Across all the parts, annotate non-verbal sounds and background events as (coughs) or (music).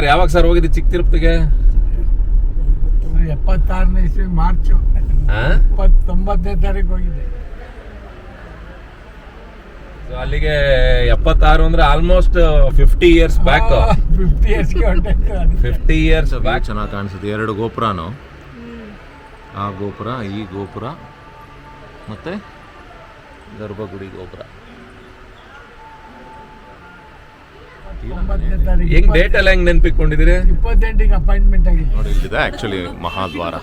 Sir ಯಾವಾಗ sir ಹೋಗಿದ್ದು ಚಿಕ್ಕ ತಿರುಪತಿಗೆ ಎಪ್ಪತ್ತಾರನೇ ಇಸ್ವಿ ಮಾರ್ಚ್. ಇಪ್ಪತ್ತೊಂಬತ್ತನೇ ತಾರೀಕು ಹೋಗಿದ್ದೆ. ಅಲ್ಲಿಗೆ ಎಪ್ಪತ್ತಾರು ಅಂದ್ರೆ almost fifty years back fifty years fifty years back ಚೆನ್ನಾಗಿ ಕಾಣಿಸುತ್ತೆ. ಎರಡು ಗೋಪುರನು. ಆ ಗೋಪುರ ಈ ಗೋಪುರ ಮತ್ತೆ ಗರ್ಭಗುಡಿ ಗೋಪುರ. ಹೆಂಗ್ ಡೇಟ್ ಎಲ್ಲ ಹೆಂಗ್ ನೆನ್ಪಿಕೊಂಡಿದ್ದೀರಿ ಇಪ್ಪತ್ತೆಂಟಿಗೆ ಅಪಾಯಿಂಟ್ಮೆಂಟ್ ಆಗಿದೆ. ನೋಡಿ ಇಲ್ಲಿದೆ ಆಕ್ಚುಲಿ ಮಹಾದ್ವಾರ.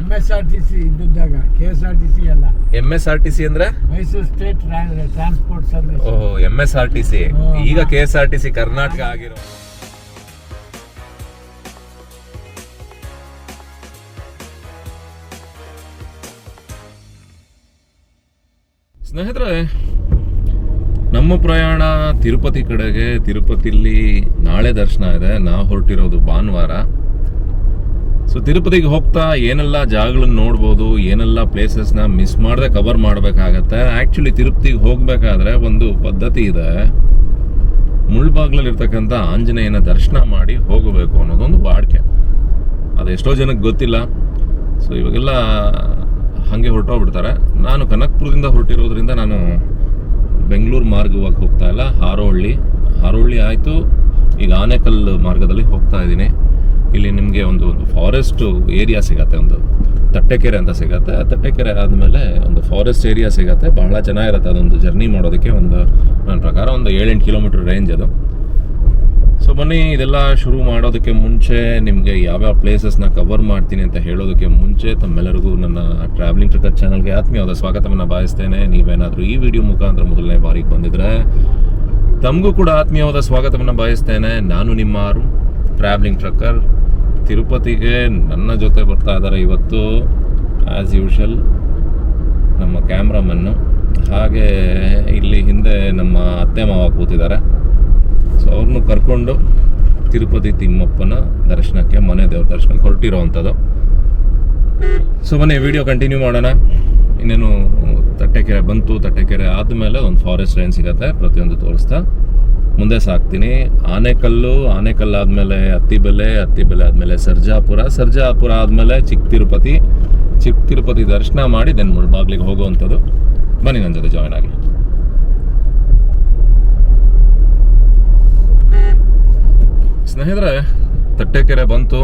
M S R T C ಇದ್ದಾಗ K S R T C ಅಲ್ಲ. M S R T C ಅಂದ್ರೆ? ಮೈಸೂರು ಸ್ಟೇಟ್ ಟ್ರಾನ್ಸ್ಪೋರ್ಟ್ ಸರ್ವಿಸ್ ಓಹೋ M S R T C ಈಗ K S R T C Karnataka ಆಗಿರೋ ಸ್ನೇಹಿತರೆ ನಮ್ಮ ಪ್ರಯಾಣ ತಿರುಪತಿ ಕಡೆಗೆ, ತಿರುಪತಿಲಿ ನಾಳೆ ದರ್ಶನ ಇದೆ. ನಾ ಹೊರಟಿರೋದು ಭಾನುವಾರ. ಸೊ ತಿರುಪತಿಗೆ ಹೋಗ್ತಾ ಏನೆಲ್ಲ ಜಾಗಗಳನ್ನ ನೋಡ್ಬೋದು, ಏನೆಲ್ಲ ಪ್ಲೇಸಸ್ನ ಮಿಸ್ ಮಾಡದೆ ಕವರ್ ಮಾಡಬೇಕಾಗತ್ತೆ. ಆ್ಯಕ್ಚುಲಿ ತಿರುಪತಿಗೆ ಹೋಗಬೇಕಾದ್ರೆ ಒಂದು ಪದ್ಧತಿ ಇದೆ. ಮುಳ್ಬಾಗ್ಲಲ್ಲಿರ್ತಕ್ಕಂಥ ಆಂಜನೇಯನ ದರ್ಶನ ಮಾಡಿ ಹೋಗಬೇಕು ಅನ್ನೋದೊಂದು ಬಾಡಿಕೆ. ಅದು ಎಷ್ಟೋ ಜನಕ್ಕೆ ಗೊತ್ತಿಲ್ಲ. ಸೊ ಇವಾಗೆಲ್ಲ ಹಾಗೆ ಹೊರಟೋಗ್ಬಿಡ್ತಾರೆ. ನಾನು ಕನಕ್ಪುರದಿಂದ ಹೊರಟಿರೋದ್ರಿಂದ ನಾನು ಬೆಂಗಳೂರು ಮಾರ್ಗವಾಗಿ ಹೋಗ್ತಾ ಇಲ್ಲ. ಹಾರೋಹಳ್ಳಿ. ಹಾರೋಹಳ್ಳಿ ಆಯಿತು. ಈಗ ಆನೆಕಲ್ ಮಾರ್ಗದಲ್ಲಿ ಹೋಗ್ತಾ ಇದ್ದೀನಿ. ಇಲ್ಲಿ ನಿಮಗೆ ಒಂದು ಒಂದು ಫಾರೆಸ್ಟ್ ಏರಿಯಾ ಸಿಗತ್ತೆ. ಒಂದು ತಟ್ಟೆಕೆರೆ ಅಂತ ಸಿಗತ್ತೆ. ಆ ತಟ್ಟೆಕೆರೆ ಆದಮೇಲೆ ಒಂದು ಫಾರೆಸ್ಟ್ ಏರಿಯಾ ಸಿಗತ್ತೆ. ಬಹಳ ಚೆನ್ನಾಗಿರುತ್ತೆ. ಅದೊಂದು ಜರ್ನಿ ಮಾಡೋದಕ್ಕೆ ಒಂದು ನನ್ನ ಪ್ರಕಾರ ಒಂದು ಏಳೆಂಟು ಕಿಲೋಮೀಟ್ರ್ ರೇಂಜ್ ಅದು. ಸೊ ಬನ್ನಿ, ಇದೆಲ್ಲ ಶುರು ಮಾಡೋದಕ್ಕೆ ಮುಂಚೆ ನಿಮಗೆ ಯಾವ್ಯಾವ ಪ್ಲೇಸಸ್ನ ಕವರ್ ಮಾಡ್ತೀನಿ ಅಂತ ಹೇಳೋದಕ್ಕೆ ಮುಂಚೆ ತಮ್ಮೆಲ್ಲರಿಗೂ ನನ್ನ ಟ್ರಾವೆಲಿಂಗ್ ಟ್ರಿಕರ್ ಚಾನಲ್ಗೆ ಆತ್ಮೀಯವಾದ ಸ್ವಾಗತವನ್ನು ಬಯಸ್ತೇನೆ. ನೀವೇನಾದರೂ ಈ ವಿಡಿಯೋ ಮುಖಾಂತರ ಮೊದಲನೇ ಬಾರಿಗೆ ಬಂದಿದ್ರೆ ತಮಗೂ ಕೂಡ ಆತ್ಮೀಯವಾದ ಸ್ವಾಗತವನ್ನು ಬಯಸ್ತೇನೆ. ನಾನು ನಿಮ್ಮ ಟ್ರಾವೆಲಿಂಗ್ ಟ್ರಕ್ಕರ್ ತಿರುಪತಿಗೆ ನನ್ನ ಜೊತೆ ಬರ್ತಾ ಇದ್ದಾರೆ ಇವತ್ತು ಆ್ಯಸ್ ಯೂಶಲ್ ನಮ್ಮ ಕ್ಯಾಮ್ರಾಮನ್ನು ಹಾಗೆ ಇಲ್ಲಿ ಹಿಂದೆ ನಮ್ಮ ಅತ್ತೆ ಮಾವ ಕೂತಿದ್ದಾರೆ. ಸೊ ಅವ್ರನ್ನು ಕರ್ಕೊಂಡು ತಿರುಪತಿ ತಿಮ್ಮಪ್ಪನ ದರ್ಶನಕ್ಕೆ, ಮನೆ ದೇವ್ರ ದರ್ಶನಕ್ಕೆ ಹೊರಟಿರೋ ಅಂಥದ್ದು ಸೊ ಮನೆ ವಿಡಿಯೋ ಕಂಟಿನ್ಯೂ ಮಾಡೋಣ. ಇನ್ನೇನು ತಟ್ಟೆಕೆರೆ ಬಂತು, ತಟ್ಟೆಕೆರೆ ಆದಮೇಲೆ ಒಂದು ಫಾರೆಸ್ಟ್ ರೇಂಜ್ ಸಿಗತ್ತೆ, ಪ್ರತಿಯೊಂದು ತೋರಿಸ್ತಾ. ಮುಂದೆ ಸಾಕ್ತೀನಿ. ಆನೆಕಲ್ಲು ಆನೆಕಲ್ಲು ಆದಮೇಲೆ ಅತ್ತಿಬೆಲೆ ಅತ್ತಿಬೆಲೆ ಆದಮೇಲೆ ಸರ್ಜಾಪುರ. ಸರ್ಜಾಪುರ ಆದಮೇಲೆ ಚಿಕ್ಕ ತಿರುಪತಿ. ಚಿಕ್ಕ ತಿರುಪತಿ ದರ್ಶನ ಮಾಡಿ ದೆನ್ ಮುಳ್ಬಾಗ್ಲಿಗೆ ಹೋಗುವಂಥದ್ದು. ಬನ್ನಿ ನನ್ನ ಜೊತೆ ಜಾಯ್ನ್ ಆಗಿ. ಸ್ನೇಹಿತರೆ, ತಟ್ಟೆಕೆರೆ ಬಂತು.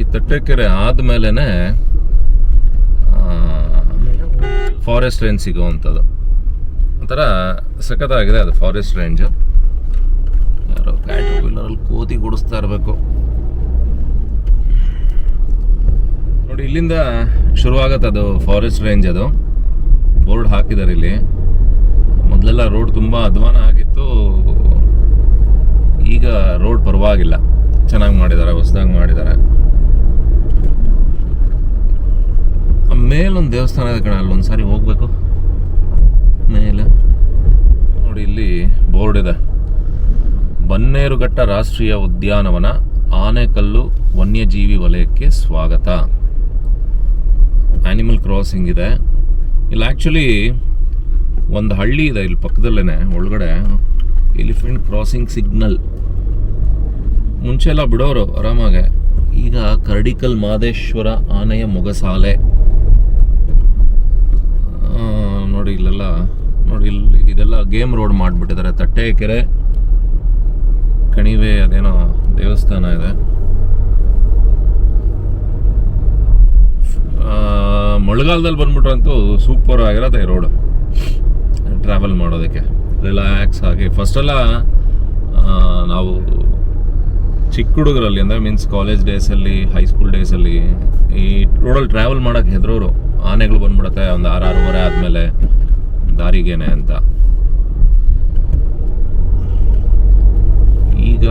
ಈ ತಟ್ಟೆಕೆರೆ ಆದಮೇಲೆ ಫಾರೆಸ್ಟ್ ರೇಂಜ್ ಸಿಗುವಂಥದ್ದು. ಒಂಥರ ಸಖತ್ತಾಗಿದೆ ಅದು ಫಾರೆಸ್ಟ್ ರೇಂಜು ಯಾರೋ ಕ್ಯಾಟ್ ವೀಲರಲ್ಲಿ ಕೋತಿ ಗುಡಿಸ್ತಾ ಇರಬೇಕು. ನೋಡಿ, ಇಲ್ಲಿಂದ ಶುರುವಾಗತ್ತೆ ಅದು ಫಾರೆಸ್ಟ್ ರೇಂಜ್ ಅದು. ಬೋರ್ಡ್ ಹಾಕಿದ್ದಾರೆ ಇಲ್ಲಿ. ಮೊದಲೆಲ್ಲ ರೋಡ್ ತುಂಬ ಅಧ್ವಾನ ಆಗಿತ್ತು. ಈಗ ರೋಡ್ ಪರವಾಗಿಲ್ಲ. ಚೆನ್ನಾಗಿ ಮಾಡಿದ್ದಾರೆ ಹೊಸದಾಗಿ ಮಾಡಿದ್ದಾರೆ ಮೇಲೊಂದು ದೇವಸ್ಥಾನ ಇದೆ ಕಣ ಅಲ್ಲಿ ಒಂದ್ಸಾರಿ ಹೋಗ್ಬೇಕು. ಮೇಲೆ. ನೋಡಿ, ಇಲ್ಲಿ ಬೋರ್ಡ್ ಇದೆ. ಬನ್ನೇರುಘಟ್ಟ ರಾಷ್ಟ್ರೀಯ ಉದ್ಯಾನವನ, ಆನೆಕಲ್ಲು ವನ್ಯಜೀವಿ ವಲಯಕ್ಕೆ ಸ್ವಾಗತ. ಆನಿಮಲ್ ಕ್ರಾಸಿಂಗ್ ಇದೆ. ಇಲ್ಲಿ ಆ್ಯಕ್ಚುಲಿ ಒಂದು ಹಳ್ಳಿ ಇದೆ ಇಲ್ಲಿ ಪಕ್ಕದಲ್ಲೇ ಒಳಗಡೆ ಎಲಿಫೆಂಟ್ ಕ್ರಾಸಿಂಗ್ ಸಿಗ್ನಲ್ ಮುಂಚೆ ಎಲ್ಲ ಬಿಡೋರು ಆರಾಮಾಗೆ. ಈಗ ಕರಡಿಕಲ್ ಮಾದೇಶ್ವರ ಆನೆಯ ಮೊಗಸಾಲೆ. ನೋಡಿ ಇಲ್ಲೆಲ್ಲ, ನೋಡಿ ಇಲ್ಲಿ ಇದೆಲ್ಲ ಗೇಮ್ ರೋಡ್ ಮಾಡಿಬಿಟ್ಟಿದ್ದಾರೆ. ತಟ್ಟೆ ಕೆರೆ ಕಣಿವೆ, ಅದೇನೋ ದೇವಸ್ಥಾನ ಇದೆ. ಮಳೆಗಾಲದಲ್ಲಿ ಬಂದ್ಬಿಟ್ರಂತೂ ಸೂಪರ್ ಆಗಿರತ್ತೆ ಈ ರೋಡ್. ಟ್ರಾವೆಲ್ ಮಾಡೋದಕ್ಕೆ. ರಿಲ್ಯಾಕ್ಸ್ ಆಗಿ. ಫಸ್ಟೆಲ್ಲ ನಾವು ಚಿಕ್ಕ ಹುಡುಗರಲ್ಲಿ ಅಂದರೆ ಮೀನ್ಸ್ ಕಾಲೇಜ್ ಡೇಸಲ್ಲಿ ಹೈಸ್ಕೂಲ್ ಡೇಸಲ್ಲಿ ಈ ರೋಡಲ್ಲಿ ಟ್ರಾವೆಲ್ ಮಾಡೋಕ್ಕೆ ಹೆದರೋರು, ಆನೆಗಳು ಬಂದ್ಬಿಡುತ್ತೆ ಒಂದು ಆರು ಆರೂವರೆ ಆದಮೇಲೆ ದಾರಿಗೇನೆ ಅಂತ. ಈಗ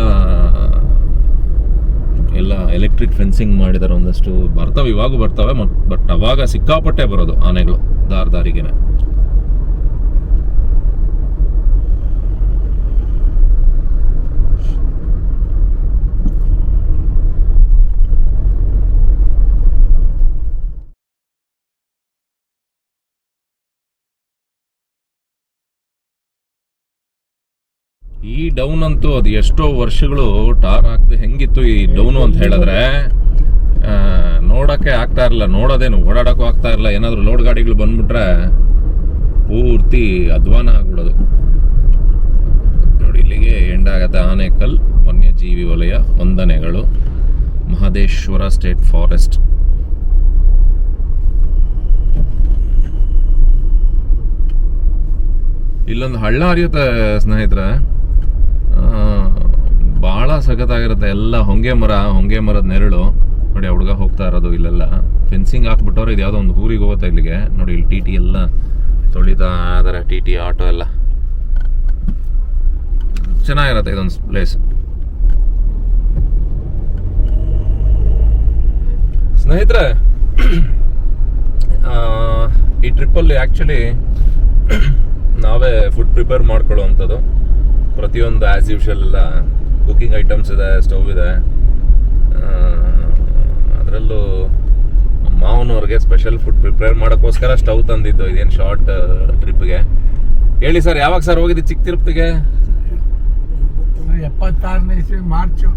ಎಲ್ಲ ಎಲೆಕ್ಟ್ರಿಕ್ ಫೆನ್ಸಿಂಗ್ ಮಾಡಿದ್ದಾರೆ ಒಂದಷ್ಟು, ಬರ್ತವೆ, ಇವಾಗೂ ಬರ್ತವೆ ಬಟ್ ಅವಾಗ ಸಿಕ್ಕಾಪಟ್ಟೆ ಬರೋದು ಆನೆಗಳು ದಾರ್ ದಾರಿಗೇನೆ. ಈ ಡೌನ್ ಅಂತೂ ಅದು ಎಷ್ಟೋ ವರ್ಷಗಳು ಟಾರ್ ಹಾಕ್ದೆ ಹೆಂಗಿತ್ತು ಈ ಡೌನು ಅಂತ ಹೇಳಿದ್ರೆ ನೋಡೋಕ್ಕೆ ಆಗ್ತಾ ಇರಲಿಲ್ಲ, ನೋಡೋದೇನು ಓಡಾಡೋಕ್ಕೂ ಆಗ್ತಾ ಇರಲಿಲ್ಲ, ಏನಾದರೂ ಲೋಡ್ ಗಾಡಿಗಳು ಬಂದ್ಬಿಟ್ರೆ ಪೂರ್ತಿ ಅಧ್ವಾನ ಆಗ್ಬಿಡೋದು. ನೋಡಿ, ಇಲ್ಲಿಗೆ ಎಂಡಾಗತ್ತೆ ಆನೇಕಲ್, ವನ್ಯಜೀವಿ ವಲಯ, ವಂದನೆಗಳು, ಮಹದೇಶ್ವರ ಸ್ಟೇಟ್ ಫಾರೆಸ್ಟ್. ಇಲ್ಲೊಂದು ಹಳ್ಳ ಹರಿಯುತ್ತೆ ಸ್ನೇಹಿತರೆ. ಭಾಳ ಸಖತ್ತಾಗಿರುತ್ತೆ ಎಲ್ಲ ಹೊಂಗೆ ಮರ, ಹೊಂಗೆ ಮರದ ನೆರಳು. ನೋಡಿ ಹುಡುಗ ಹೋಗ್ತಾ ಇರೋದು ಇಲ್ಲೆಲ್ಲ. ಫೆನ್ಸಿಂಗ್ ಹಾಕ್ಬಿಟ್ಟವ್ರೆ ಇದು ಯಾವುದೋ ಒಂದು ಊರಿಗೆ ಹೋಗುತ್ತೆ ಇಲ್ಲಿಗೆ. ನೋಡಿ, ಇಲ್ಲಿ ಟಿ ಟಿ ಎಲ್ಲ ತೊಳಿತಾ ಆದರೆ ಟಿ ಟಿ ಆಟೋ ಎಲ್ಲ. ಚೆನ್ನಾಗಿರುತ್ತೆ ಇದೊಂದು ಪ್ಲೇಸ್ ಸ್ನೇಹಿತರೆ ಈ ಟ್ರಿಪ್ಪಲ್ಲಿ ಆ್ಯಕ್ಚುಲಿ ನಾವೇ ಫುಡ್ ಪ್ರಿಪೇರ್ ಮಾಡ್ಕೊಳ್ಳುವಂಥದ್ದು. ಪ್ರತಿಯೊಂದು ಆ್ಯಸ್ ಯೂಶಲ್ ಎಲ್ಲ ಕುಕ್ಕಿಂಗ್ ಐಟಮ್ಸ್ ಇದೆ ಸ್ಟೌವ್ ಇದೆ. ಅದರಲ್ಲೂ ಮಾವನವ್ರಿಗೆ ಸ್ಪೆಷಲ್ ಫುಡ್ ಪ್ರಿಪೇರ್ ಮಾಡೋಕ್ಕೋಸ್ಕರ ಸ್ಟೌವ್ ತಂದಿದ್ದು ಇದೇನು ಶಾರ್ಟ್ ಟ್ರಿಪ್ಗೆ ಹೇಳಿ ಸರ್ ಯಾವಾಗ ಸರ್ ಹೋಗಿದ್ದು ಚಿಕ್ಕ ತಿರುಪ್ತಿಗೆ? ಎಪ್ಪತ್ತಾರನೇ ಇಸ್ವಿ ಮಾರ್ಚು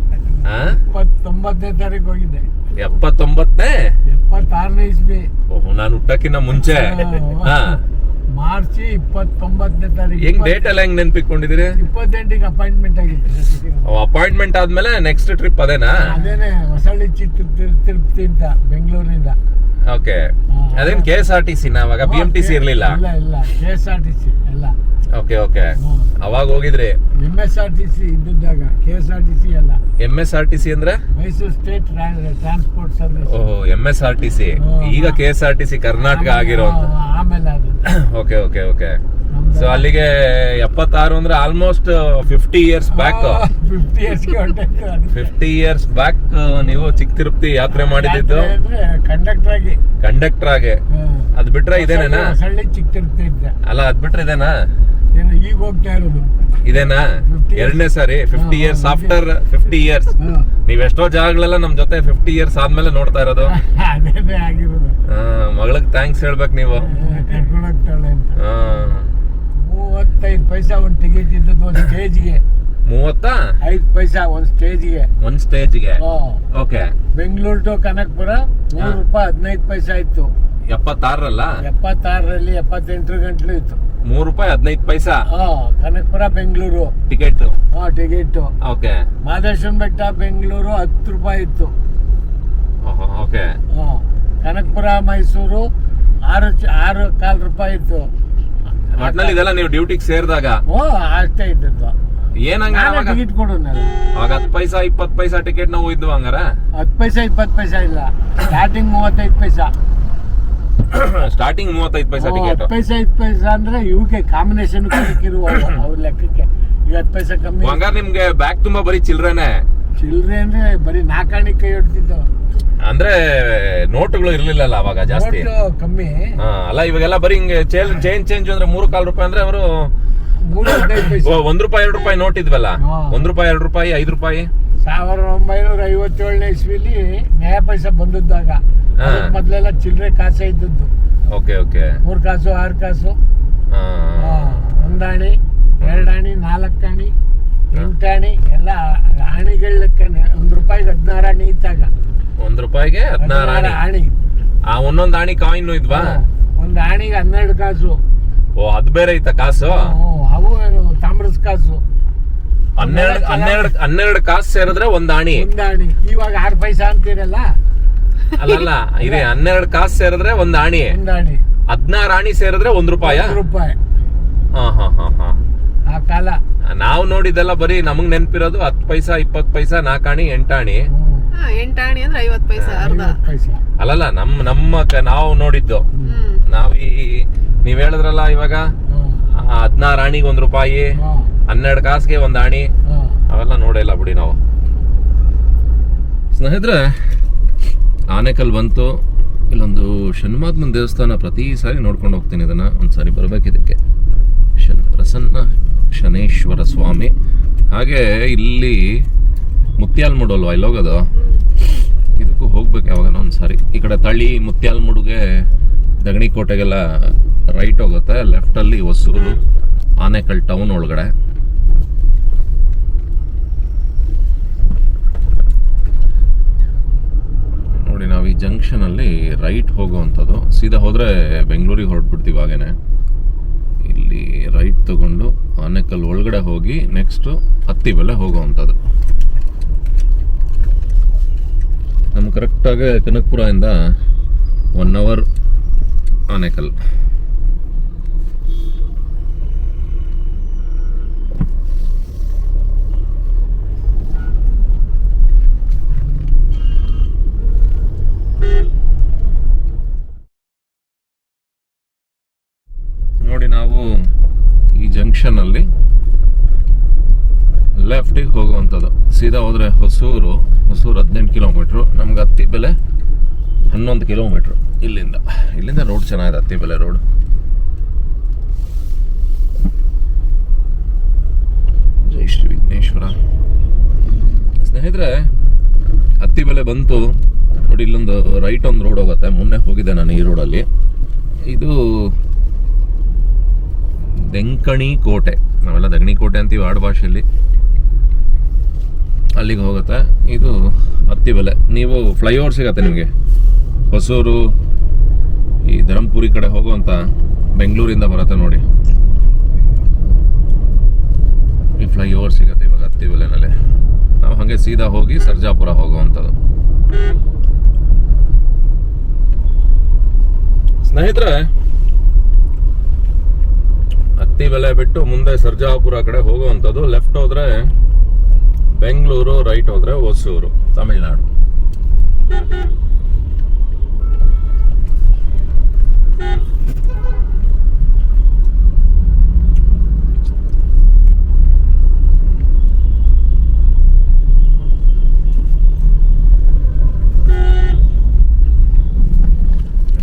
ಇಪ್ಪತ್ತೊಂಬತ್ತನೇ ತಾರೀಕು ಹೋಗಿದ್ದೆ. ಎಪ್ಪತ್ತೊಂಬತ್ತನೇ? ಎಪ್ಪತ್ತಾರನೇ ಇಸ್ವಿ. ಓಹ್ ನಾನು ಹುಟ್ಟಕ್ಕಿಂತ ಮುಂಚೆ. ಹಾ. ಮಾರ್ಚ್ ಇಪ್ಪತ್ತೊಂಬತ್ತನೇ ತಾರೀಕು ಹೆಂಗ್ ಡೇಟ್ ಎಲ್ಲ ಹೆಂಗ್ ನೆನ್ಪಿಕೊಂಡಿದ್ದೀರಿ ಇಪ್ಪತ್ತೆಂಟಿಗೆ ಅಪಾಯಿಂಟ್ಮೆಂಟ್ ಆಗಿತ್ತು ಅಪಾಯಿಂಟ್ಮೆಂಟ್ ಆದ್ಮೇಲೆ ನೆಕ್ಸ್ಟ್ ಟ್ರಿಪ್ ಅದೇನಾ? ಅದೇನೆ ಹೊಸಳ್ಳಿ ಚಿತ್ರ ತಿರುಪತಿ ಅಂತ ಬೆಂಗಳೂರಿಂದ ಓಕೆ. ಅದೇನ್ K S R T C ಅವಾಗ ಬಿ ಎಂ ಟಿ ಸಿ ಇರ್ಲಿಲ್ಲ. ಇಲ್ಲ ಇಲ್ಲ K S R T C okay okay. ಅವಾಗ ಹೋಗಿದ್ರಿ? M S R T C ಇದ್ದಿದ್ದಾಗ K S R T C ಅಲ್ಲ. M S R T C ಅಂದ್ರೆ? Mysore state transport service oh M S R T C ಈಗ K S R T C Karnataka ಆಗಿರೋ ಆಮೇಲೆ ಅದು. Okay okay okay so ಅಲ್ಲಿಗೆ ಎಪ್ಪತ್ತಾರು ಅಂದ್ರೆ almost fifty years back fifty years back ನೀವು ಚಿಕ್ಕ ತಿರುಪತಿ ಯಾತ್ರೆ ಮಾಡಿದ್ದು? ಕಂಡಕ್ಟರ್ ಆಗಿ. ಕಂಡಕ್ಟರ್ ಆಗಿ. ಅದ್ ಬಿಟ್ರೆ ಇದೇನೇನಾ? ಅಲ್ಲ ಅದ್ ಬಿಟ್ರೆ ಇದೇನಾ? ಈಗ ಹೋಗ್ತಾ ಇರೋದು? ಇದೇನಾ? ಎರಡನೇ ಸಾರಿ fifty years after fifty years ನೀವೆಷ್ಟೋ ನೀವ್ ಎಷ್ಟೋ ಜಾಗಗಳೆಲ್ಲ ನಮ್ ಜೊತೆ ಫಿಫ್ಟಿ ಇಯರ್ಸ್ ಆದ್ಮೇಲೆ ನೋಡ್ತಾ ಇರೋದು. (laughs) ಮಗಳಗ್ ಥ್ಯಾಂಕ್ಸ್ ಹೇಳ್ಬೇಕು ನೀವು. ಮೂವತ್ತೈದು ಪೈಸಾ ಒಂದು ಟಿಕೆಟ್ ಇದ್ದದ್ದು ಒಂದು ಸ್ಟೇಜ್ಗೆ ಮೂವತ್ತಾ? ಐದು ಪೈಸಾ ಒಂದು ಸ್ಟೇಜ್ಗೆ ಒಂದ್ ಸ್ಟೇಜ್ಗೆ. ಓಕೆ ಬೆಂಗಳೂರು ಟು ಕನಕ್ಪುರ ನೂರು ರೂಪಾಯಿ ಹದಿನೈದು ಪೈಸಾ ಇತ್ತು. ಎಪ್ಪತ್ತಾರಲ್ಲ ಎಪ್ಪತ್ತಾರರಲ್ಲಿ ಎಪ್ಪತ್ತೆಂಟು ಗಂಟಲು ಇತ್ತು. ಮೂರು ರೂಪಾಯಿ ಹದಿನೈದು ಪೈಸಾ? ಕನಕಪುರ ಬೆಂಗಳೂರು. ಟಿಕೆಟ್ ಹಾ ಟಿಕೆಟ್ ಓಕೆ. ಮಾದೇಶ್ವರ ಬೆಟ್ಟ ಬೆಂಗಳೂರು ಹತ್ತು ರೂಪಾಯಿ ಇತ್ತು. ಓಕೆ. ಕನಕಪುರ ಮೈಸೂರು ಆರು ಆರು ಕಾಲು ರೂಪಾಯಿ ಇತ್ತು. ಒಟ್ನಲ್ಲಿ ಇದೆಲ್ಲ ನೀವು ಡ್ಯೂಟಿಗೆ ಸೇರಿದಾಗ? ಓ ಅಷ್ಟೇ ಇದ್ದದ್ದು. ಏನಂಗ ಟಿಕೆಟ್ ಕೊಡು ಅವಾಗ ಹತ್ತು ಪೈಸಾ ಇಪ್ಪತ್ತು ಪೈಸಾ ಟಿಕೆಟ್ ನಾವು ಇದ್ವು ಹಂಗಾರ? ಹತ್ತು ಪೈಸಾ ಇಪ್ಪತ್ತು ಪೈಸಾ ಇಲ್ಲ. ಸ್ಟಾರ್ಟಿಂಗ್ ಮೂವತ್ತೈದು ಪೈಸಾ. (coughs) ಸ್ಟಾರ್ಟಿಂಗ್ ಮೂವತ್ತೈದು ಪೈಸಾ ಟಿಕೆಟ್ ಹತ್ತು ಪೈಸಾ ಐದು ಪೈಸಾ ಅಂದ್ರೆ ಇವಕ್ಕೆ ಕಾಂಬಿನೇಷನ್ (coughs) ಅವ್ರ ಲೆಕ್ಕಕ್ಕೆ. ಈಗ ಹತ್ತು ಪೈಸಾ ಕಮ್ಮಿ. ಹಂಗಾರೆ ನಿಮ್ಗೆ ಬ್ಯಾಗ್ ತುಂಬಾ ಬರೀ ಚಿಲ್ರೆನೇ. ಚಿಲ್ರೆ ಅಂದ್ರೆ ಬರೀ ನಾಕಾಣಿ ಕೈ ಹೊಡ್ತಿದ್ದು. ಅಂದ್ರೆ ನೋಟುಗಳು ಇರ್ಲಿಲ್ಲಲ್ಲ ಅವಾಗ ಜಾಸ್ತಿ. ಕಮ್ಮಿ. ಹಾ, ಅಲ್ಲ ಇವಾಗೆಲ್ಲ ಬರೀ ಹಿಂಗೆ ಚೇಂಜ್ ಚೇಂಜ್ ಚೇಂಜ್ ಅಂದ್ರೆ ಮೂರು ಕಾಲು ರೂಪಾಯಿ ಅಂದ್ರೆ ಅವರು ಪೈಸಾ. ಒಂದ್ ರೂಪಾಯಿ ಎರಡು ರೂಪಾಯಿ ನೋಟ್ ಇದ್ವಲ್ಲ? ಹಾ. ಒಂದ್ ರೂಪಾಯಿ ಎರಡು ರೂಪಾಯಿ ಐದು ರೂಪಾಯಿ? ಸಾವಿರದ ಒಂಬೈನೂರ ಐವತ್ತೇಳನೇ ಇಸ್ವಿಲಿ ನ್ಯಾಯ ಪೈಸ ಬಂದಿದ್ದಾಗ. ಮೊದಲೆಲ್ಲ ಚಿಲ್ಲರೆ ಕಾಸೆ ಇದ್ದದ್ದು. Okay okay. ಮೂರು ಕಾಸು ಆರು ಕಾಸು. ಒಂದಾಣಿ ಎರಡಾಣಿ ನಾಲ್ಕಾಣಿ ಎಂಟಾಣಿ ಎಲ್ಲ ಆಣಿಗಳ ಲೆಕ್ಕನೆ ಒಂದು ರೂಪಾಯಿಗೆ ಹದಿನಾರು ಆಣಿ ಇದ್ದಾಗ. ಒಂದ್ ರೂಪಾಯಿಗೆ ಹದಿನಾರು ಆಣಿ. ಆಣಿ. ಆ ಒಂದೊಂದ್ ಆಣಿ ಕಾಯಿನ್ ಇದ್ವಾ? ಒಂದು ಆಣಿಗೆ ಹನ್ನೆರಡು ಕಾಸು. ಓ ಅದು ಬೇರೆ ಐತ ಕಾಸು? ಅವು ತಾಮ್ರದ ಕಾಸು. ಹನ್ನೆರಡು ಹನ್ನೆರಡು ಹನ್ನೆರಡು ಕಾಸು ಸೇರಿದ್ರೆ ಒಂದ್ ಆಣಿ. ಇವಾಗ ಆರು ಪೈಸಾ ಅಂತೀರಲ್ಲ? ಅಲ್ಲಲ್ಲ ಇದೆ ಹನ್ನೆರಡು ಕಾಸು ಸೇರಿದ್ರೆ ಒಂದ್ ಆಣಿ. ಹದಿನಾರು ಆಣಿ ಸೇರಿದ್ರೆ ಒಂದ್ ರೂಪಾಯ. ರೂಪಾಯಿ. ಹಾ ಹಾ ಹಾ ಹಾ. ಆ ಕಾಲ. ನಾವು ನೋಡಿದೆಲ್ಲ ಬರೀ ನಮಗ್ ನೆನಪಿರೋದು ಹತ್ತು ಪೈಸಾ ಇಪ್ಪತ್ತು ಪೈಸಾ ನಾಲ್ಕಾಣಿ ಎಂಟಾಣಿ. ಹಾ, ಎಂಟಾಣಿ ಅಂದ್ರೆ ಐವತ್ ಪೈಸಾ ಅರ್ಧ. ಐವತ್ತು ಪೈಸಾ. ಅಲ್ಲಲ್ಲ ನಮ್ಮ ನಮ್ಮ ಕ- ನಾವು ನೋಡಿದ್ದು. ನಾವು ನಾವ್ ಈ ನೀವ್ ಹೇಳಿದ್ರಲ್ಲ ಇವಾಗ. ಹದಿನಾರು ಆಣಿಗೆ ಒಂದ್ ರೂಪಾಯಿ. ಹನ್ನೆರಡು ಕಾಸಿಗೆ ಒಂದು ಆಣಿ. ಅವೆಲ್ಲ ನೋಡಿಲ್ಲ ಬಿಡಿ ನಾವು. ಸ್ನೇಹಿತರೆ ಆನೆಕಲ್ ಬಂತು. ಇಲ್ಲೊಂದು ಶನ್ಮಾತ್ಮನ ದೇವಸ್ಥಾನ ಪ್ರತಿ ಸಾರಿ ನೋಡ್ಕೊಂಡು ಹೋಗ್ತೀನಿ ಇದನ್ನ. ಬರಬೇಕು ಇದಕ್ಕೆ. ಶನ್ ಪ್ರಸನ್ನ ಶನೇಶ್ವರ ಸ್ವಾಮಿ. ಹಾಗೆ ಇಲ್ಲಿ ಮುತ್ಯಾಲ್ಮುಡು ಅಲ್ವಾ ಇಲ್ಲಿ ಹೋಗೋದು ಇದಕ್ಕೂ ಹೋಗ್ಬೇಕು ಯಾವಾಗ ಒಂದ್ಸಾರಿ ಈ ಕಡೆ ತಳಿ ಮುತ್ಯಾಲ್ಮುಡುಗೆ ದಗಣಿ ಕೋಟೆಗೆಲ್ಲ ರೈಟ್ ಹೋಗುತ್ತೆ ಲೆಫ್ಟಲ್ಲಿ ಹೊಸೂರು, ಆನೆಕಲ್ ಟೌನ್ ಒಳಗಡೆ. ನೋಡಿ, ನಾವು ಈ ಜಂಕ್ಷನಲ್ಲಿ ರೈಟ್ ಹೋಗುವಂಥದ್ದು. ಸೀದಾ ಹೋದರೆ ಬೆಂಗಳೂರಿಗೆ ಹೊರಟ್ಬಿಡ್ತೀವಿ ಹಾಗೇನೆ. ಇಲ್ಲಿ ರೈಟ್ ತಗೊಂಡು ಆನೆಕಲ್ ಒಳಗಡೆ ಹೋಗಿ ನೆಕ್ಸ್ಟು ಹತ್ತಿ ಬೆಲೆ ಹೋಗುವಂಥದ್ದು ನಮ್ಮ ಕರೆಕ್ಟಾಗಿ ಕನಕಪುರದಿಂದ ಒನ್ ಅವರ್ ಆನೆಕಲ್. ಜಂಕ್ಷನಲ್ಲಿ ಲೆಫ್ಟಿಗೆ ಹೋಗುವಂಥದ್ದು. ಸೀದಾ ಹೋದರೆ ಹೊಸೂರು ಹೊಸೂರು ಹದಿನೆಂಟು ಕಿಲೋಮೀಟ್ರು ನಮ್ಗೆ ಹತ್ತಿ ಬೆಲೆ ಹನ್ನೊಂದು ಕಿಲೋಮೀಟ್ರು ಇಲ್ಲಿಂದ. ಇಲ್ಲಿಂದ ರೋಡ್ ಚೆನ್ನಾಗಿದೆ ಹತ್ತಿ ಬೆಲೆ ರೋಡ್ ಜೈ ಶ್ರೀ ವಿಘ್ನೇಶ್ವರ. ಸ್ನೇಹಿತರೆ ಹತ್ತಿ ಬೆಲೆ ಬಂತು. ನೋಡಿ, ಇಲ್ಲೊಂದು ರೈಟ್ ಒಂದು ರೋಡ್ ಹೋಗುತ್ತೆ. ಮೊನ್ನೆ ಹೋಗಿದ್ದೆ ನಾನು ಈ ರೋಡಲ್ಲಿ ಇದು ದೆಂಕಣಿ ಕೋಟೆ. ನಾವೆಲ್ಲ ದಗಣಿ ಕೋಟೆ ಅಂತೀವಿ ಆಡು ಭಾಷೆಯಲ್ಲಿ. ಅಲ್ಲಿಗೆ ಹೋಗುತ್ತೆ. ಇದು ಹತ್ತಿ ಬೆಲೆ. ನೀವು ಫ್ಲೈಓವರ್ ಸಿಗತ್ತೆ ನಿಮಗೆ. ಹೊಸೂರು, ಈ ಧರಂಪುರಿ ಕಡೆ ಹೋಗುವಂಥ ಬೆಂಗಳೂರಿಂದ ಬರುತ್ತೆ ನೋಡಿ. ಈ ಫ್ಲೈಓವರ್ ಸಿಗತ್ತೆ ಇವಾಗ ಹತ್ತಿ ನಾವು ಹಾಗೆ ಸೀದಾ ಹೋಗಿ ಸರ್ಜಾಪುರ ಹೋಗುವಂಥದ್ದು. ಸ್ನೇಹಿತರೆ ಹತ್ತಿ ಬೆಲೆ ಬಿಟ್ಟು ಮುಂದೆ ಸರ್ಜಾಪುರ ಕಡೆ ಹೋಗುವಂಥದ್ದು. ಲೆಫ್ಟ್ ಹೋದ್ರೆ ಬೆಂಗಳೂರು ರೈಟ್ ಹೋದ್ರೆ ಹೊಸೂರು, ತಮಿಳ್ನಾಡು.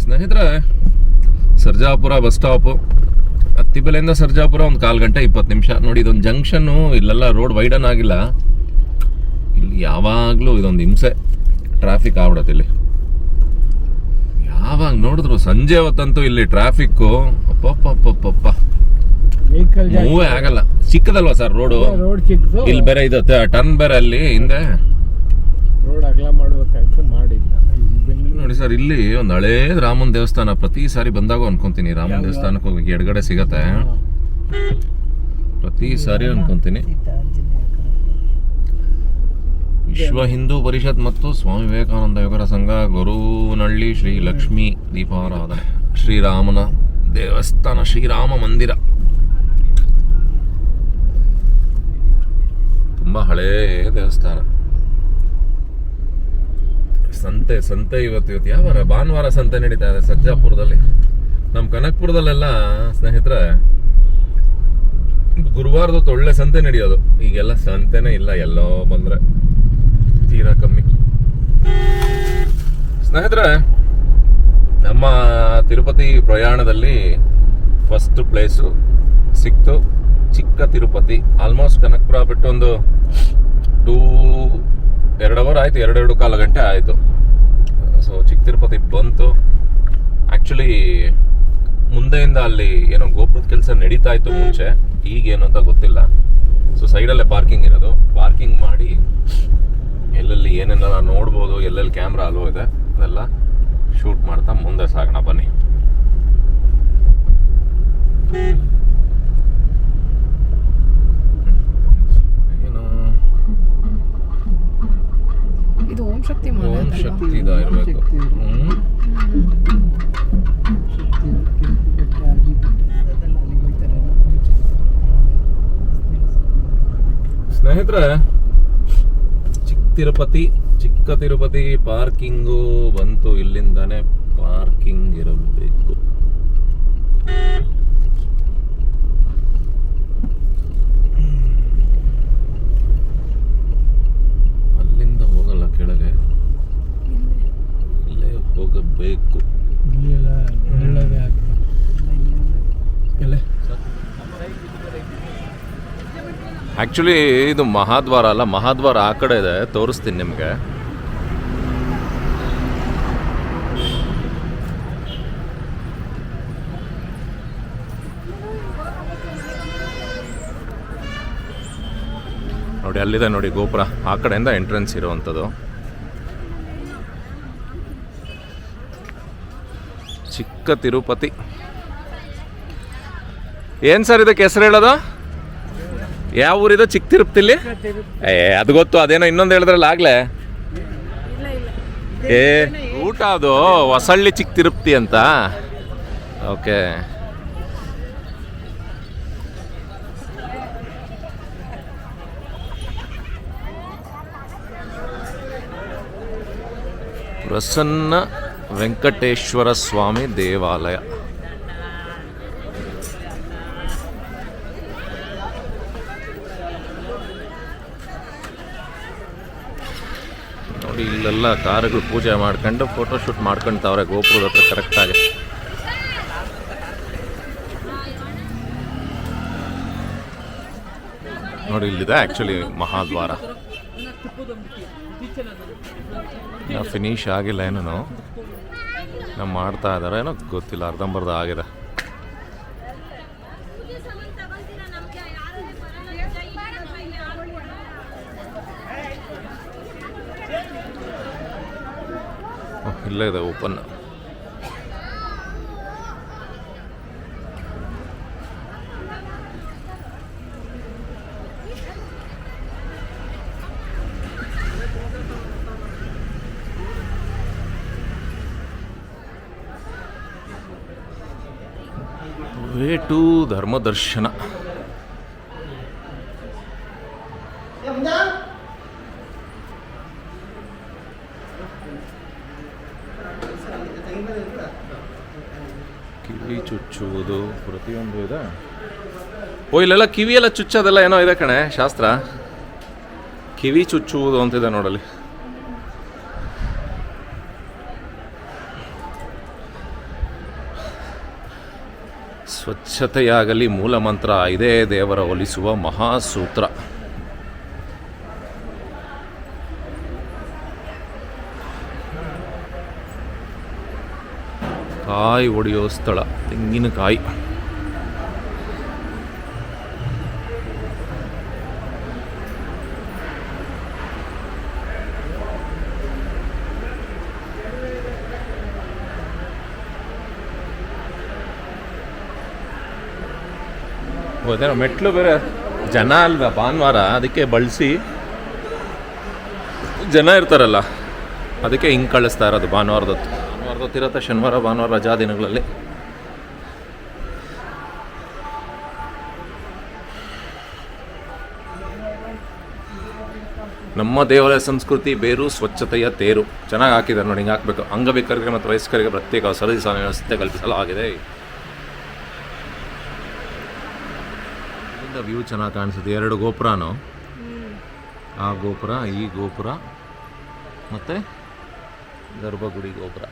ಸ್ನೇಹಿತರೆ, ಸರ್ಜಾಪುರ ಬಸ್ ಸ್ಟಾಪು. ಹತ್ತಿಬೆಲೆಯಿಂದ ಸರ್ಜಾಪುರ ಒಂದು ಕಾಲು ಗಂಟೆ ಇಪ್ಪತ್ತು ನಿಮಿಷ. ನೋಡಿ ಇದೊಂದು ಜಂಕ್ಷನ್ನು ಇಲ್ಲೆಲ್ಲ ರೋಡ್ ವೈಡನ್ ಆಗಿಲ್ಲ. ಇಲ್ಲಿ ಯಾವಾಗಲೂ ಇದೊಂದು ಹಿಂಸೆ. ಟ್ರಾಫಿಕ್ ಆಗ್ಬಿಡತ್ತೆ ಇಲ್ಲಿ. ಯಾವಾಗ ನೋಡಿದ್ರು ಸಂಜೆ ಹೊತ್ತಂತೂ ಇಲ್ಲಿ ಟ್ರಾಫಿಕ್ಕು. ಅಪ್ಪಪ್ಪಪ್ಪಪ್ಪ. ಮೂವೇ ಆಗಲ್ಲ. ಸಿಕ್ಕದಲ್ವಾ ಸರ್ ರೋಡು? ಇಲ್ಲಿ ಬೇರೆ ಇದು ಟರ್ನ್ ಬೇರೆ ಅಲ್ಲಿ ಹಿಂದೆ ರೋಡ್ ಅಗಲ ಮಾಡ್ಬೇಕಾಯ್ತು ಮಾಡಿಲ್ಲ ಈ ಬೆಂಗಳೂರು ನೋಡಿ ಸರ್ ಇಲ್ಲಿ ಒಂದು ಹಳೇ ರಾಮನ್ ದೇವಸ್ಥಾನ ಪ್ರತಿ ಸಾರಿ ಬಂದಾಗ ಅನ್ಕೊಂತೀನಿ. ರಾಮನ್ ದೇವಸ್ಥಾನಕ್ಕೆ ಹೋಗಿ ಎಡಗಡೆ ಸಿಗತ್ತೆ. ಪ್ರತಿ ಸಾರಿ ಅನ್ಕೊಂತೀನಿ. ವಿಶ್ವ ಹಿಂದೂ ಪರಿಷತ್ ಮತ್ತು ಸ್ವಾಮಿ ವಿವೇಕಾನಂದ ಯುವಕರ ಸಂಘ ಗುರುನಳ್ಳಿ ಶ್ರೀ ಲಕ್ಷ್ಮೀ ದೀಪಾರಾಧನೆ. ಶ್ರೀರಾಮನ ದೇವಸ್ಥಾನ ಶ್ರೀರಾಮ ಮಂದಿರ. ತುಂಬಾ ಹಳೇ ದೇವಸ್ಥಾನ. ಸಂತೆ ಸಂತೆ ಇವತ್ತು ಇವತ್ತು ಯಾವ ವಾರ? ಭಾನುವಾರ ಸಂತೆ ನಡೀತಾ ಇದೆ ಸರ್ಜಾಪುರದಲ್ಲಿ. ನಮ್ಮ ಕನಕ್ಪುರದಲ್ಲೆಲ್ಲ ಸ್ನೇಹಿತರೆ, ಗುರುವಾರದೊತ್ತು ಒಳ್ಳೆ ಸಂತೆ ನಡೆಯೋದು. ಈಗೆಲ್ಲ ಸಂತೆನೇ ಇಲ್ಲ, ಎಲ್ಲೋ ಬಂದ್ರೆ. ತೀರಾ ಕಮ್ಮಿ. ಸ್ನೇಹಿತರೆ, ನಮ್ಮ ತಿರುಪತಿ ಪ್ರಯಾಣದಲ್ಲಿ ಫಸ್ಟ್ ಪ್ಲೇಸು ಸಿಕ್ತು. ಚಿಕ್ಕ ತಿರುಪತಿ ಆಲ್ಮೋಸ್ಟ್ ಕನಕಪುರ ಬಿಟ್ಟು ಒಂದು ಟೂ ಎರಡು ಅವರ್ ಆಯಿತು ಎರಡೆರಡು ಕಾಲು ಗಂಟೆ ಆಯಿತು. ಸೊ ಚಿಕ್ಕ ತಿರುಪತಿ ಬಂತು. ಆ್ಯಕ್ಚುಲಿ ಮುಂದೆಯಿಂದ ಅಲ್ಲಿ ಏನೋ ಗೋಪುರದ ಕೆಲಸ ನಡೀತಾ ಇತ್ತು ಮುಂಚೆ. ಈಗೇನು ಅಂತ ಗೊತ್ತಿಲ್ಲ. ಸೊ ಸೈಡಲ್ಲೇ ಪಾರ್ಕಿಂಗ್ ಇರೋದು. ಪಾರ್ಕಿಂಗ್ ಮಾಡಿ ಎಲ್ಲೆಲ್ಲಿ ಏನೇನ ನೋಡ್ಬೋದು, ಎಲ್ಲೆಲ್ಲಿ ಕ್ಯಾಮ್ರಾ ಅಲೋ ಇದೆ, ಅದೆಲ್ಲ ಶೂಟ್ ಮಾಡ್ತಾ ಮುಂದೆ ಸಾಗೋಣ, ಬನ್ನಿ. ಸ್ನೇಹಿತರೆ ಚಿಕ್ಕ ತಿರುಪತಿ ಚಿಕ್ಕ ತಿರುಪತಿ ಪಾರ್ಕಿಂಗು ಬಂತು ಇಲ್ಲಿಂದಾನೆ ಪಾರ್ಕಿಂಗ್ ಇರಬೇಕು ಅಲ್ಲಿಂದ ಹೋಗಲ್ಲ ಕೆಳಗೆ ಇಲ್ಲೇ ಹೋಗಬೇಕು ಇಲ್ಲಿ ಎಲ್ಲ ಒಳ್ಳೆದೇ ಆಗ್ತದೆ ಆ್ಯಕ್ಚುಲಿ ಇದು ಮಹಾದ್ವಾರ ಅಲ್ಲ. ಮಹಾದ್ವಾರ ಆ ಕಡೆ ಇದೆ. ತೋರಿಸ್ತೀನಿ ನಿಮಗೆ. ನೋಡಿ, ಅಲ್ಲಿದೆ ನೋಡಿ ಗೋಪುರ. ಆ ಕಡೆಯಿಂದ ಎಂಟ್ರೆನ್ಸ್ ಇರುವಂಥದ್ದು. ಚಿಕ್ಕ ತಿರುಪತಿ. ಏನು ಸರ್ ಇದಕ್ಕೆ ಹೆಸರು ಹೇಳೋದು? ಯಾವ ಊರಿದು? ಚಿಕ್ಕ ತಿರುಪ್ತಿಲಿ ಏ ಅದು ಗೊತ್ತು. ಅದೇನೋ ಇನ್ನೊಂದು ಹೇಳಿದ್ರಲ್ಲ ಆಗ್ಲೇ. ಏ ಊಟ ಅದು. ಹೊಸಳ್ಳಿ ಚಿಕ್ಕ ತಿರುಪ್ತಿ ಅಂತ. ಓಕೆ. ಪ್ರಸನ್ನ ವೆಂಕಟೇಶ್ವರ ಸ್ವಾಮಿ ದೇವಾಲಯ. ನೋಡಿ ಇಲ್ಲೆಲ್ಲ ಕಾರುಗಳು ಪೂಜೆ ಮಾಡ್ಕೊಂಡು ಫೋಟೋ ಶೂಟ್ ಮಾಡ್ಕೊಂತಾವ್ರೆ, ಗೋಪುರದ ಹತ್ರ ಕರೆಕ್ಟಾಗಿ ನೋಡಿ ಇಲ್ಲಿದೆ ಆ್ಯಕ್ಚುಲಿ ಮಹಾದ್ವಾರ. ಫಿನಿಶ್ ಆಗಿಲ್ಲ ಏನೂ. ನಾವು ಮಾಡ್ತಾ ಇದ್ದಾರೆ, ಏನೋ ಗೊತ್ತಿಲ್ಲ, ಅರ್ಧಂಬರ್ಧ ಆಗಿದೆ. ಇಲ್ಲೇ ಇದೆ ಓಪನ್ ವೇ ಟು ಧರ್ಮದರ್ಶನ ಕಿವಿ ಚುಚ್ಚುವುದು ಪ್ರತಿಯೊಂದು ಇದೆ. ಓ, ಇಲ್ಲೆಲ್ಲ ಕಿವಿಯೆಲ್ಲ ಚುಚ್ಚೋದೆಲ್ಲ ಏನೋ ಇದೆ ಕಣೆ, ಶಾಸ್ತ್ರ. ಕಿವಿ ಚುಚ್ಚುವುದು ಅಂತಿದೆ ನೋಡಲಿ ಸ್ವಚ್ಛತೆಯಾಗಲಿ ಮೂಲ ಮಂತ್ರ ಇದೇ ದೇವರ ಒಲಿಸುವ ಮಹಾಸೂತ್ರ. ಕಾಯಿ ಒಡೆಯೋ ಸ್ಥಳ ತೆಂಗಿನಕಾಯಿ ಅದೇನೋ ಮೆಟ್ಲು ಬೇರೆ. ಜನ ಅಲ್ವಾ ಭಾನುವಾರ? ಅದಕ್ಕೆ ಬಳಸಿ ಜನ ಇರ್ತಾರಲ್ಲ, ಅದಕ್ಕೆ ಹಿಂಗೆ ಕಳಿಸ್ತಾ ಇರೋದು ಭಾನುವಾರದೊತ್ತು. ಭಾನುವಾರದೊತ್ತು ಇರುತ್ತೆ ಶನಿವಾರ, ಭಾನುವಾರ ರಜಾ ದಿನಗಳಲ್ಲಿ. ನಮ್ಮ ದೇವಾಲಯ ಸಂಸ್ಕೃತಿ ಬೇರು, ಸ್ವಚ್ಛತೆಯ ತೇರು. ಚೆನ್ನಾಗಿ ಹಾಕಿದ್ದಾರೆ ನೋಡಿ, ಹಿಂಗೆ ಹಾಕಬೇಕು. ಅಂಗವಿಕರಿಗೆ ಮತ್ತು ವಯಸ್ಕರಿಗೆ ಪ್ರತ್ಯೇಕ ಸರದಿ ಸಾಲ ವ್ಯವಸ್ಥೆ ಕಲ್ಪಿಸಲಾಗಿದೆ. ಇಲ್ಲಿಂದ ವ್ಯೂ ಚೆನ್ನಾಗಿ ಕಾಣಿಸುತ್ತೆ. ಎರಡು ಗೋಪುರನೂ. ಆ ಗೋಪುರ, ಈ ಗೋಪುರ, ಮತ್ತು ಗರ್ಭಗುಡಿ ಗೋಪುರ.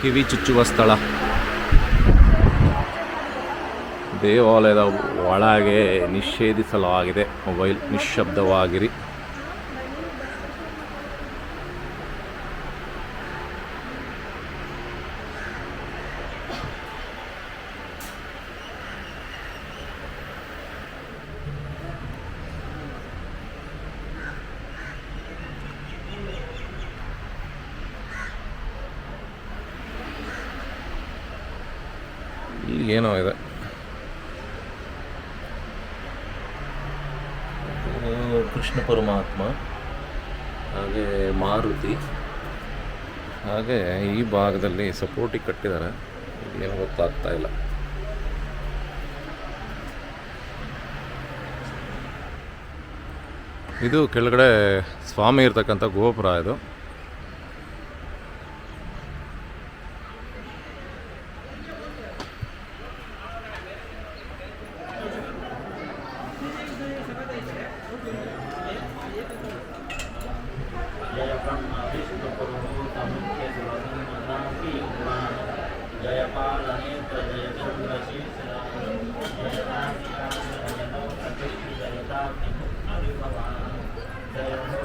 ಕಿವಿ ಚುಚ್ಚುವ ಸ್ಥಳ. ದೇವಾಲಯದ ಒಳಗೆ ನಿಷೇಧಿಸಲಾಗಿದೆ. ಮೊಬೈಲ್ ನಿಶ್ಶಬ್ದವಾಗಿರಿ ಇಲ್ಲಿ ಏನೋ ಇದೆ ಇದು ಕೃಷ್ಣ ಪರಮಾತ್ಮ ಹಾಗೆ ಮಾರುತಿ ಹಾಗೆ ಈ ಭಾಗದಲ್ಲಿ ಸಪೋರ್ಟಿಗೆ ಕಟ್ಟಿದ್ದಾರೆ. ಏನು ಗೊತ್ತಾಗ್ತಾ ಇಲ್ಲ. ಇದು ಕೆಳಗಡೆ ಸ್ವಾಮಿ ಇರ್ತಕ್ಕಂಥ ಗೋಪುರ ಇದು. Thank you.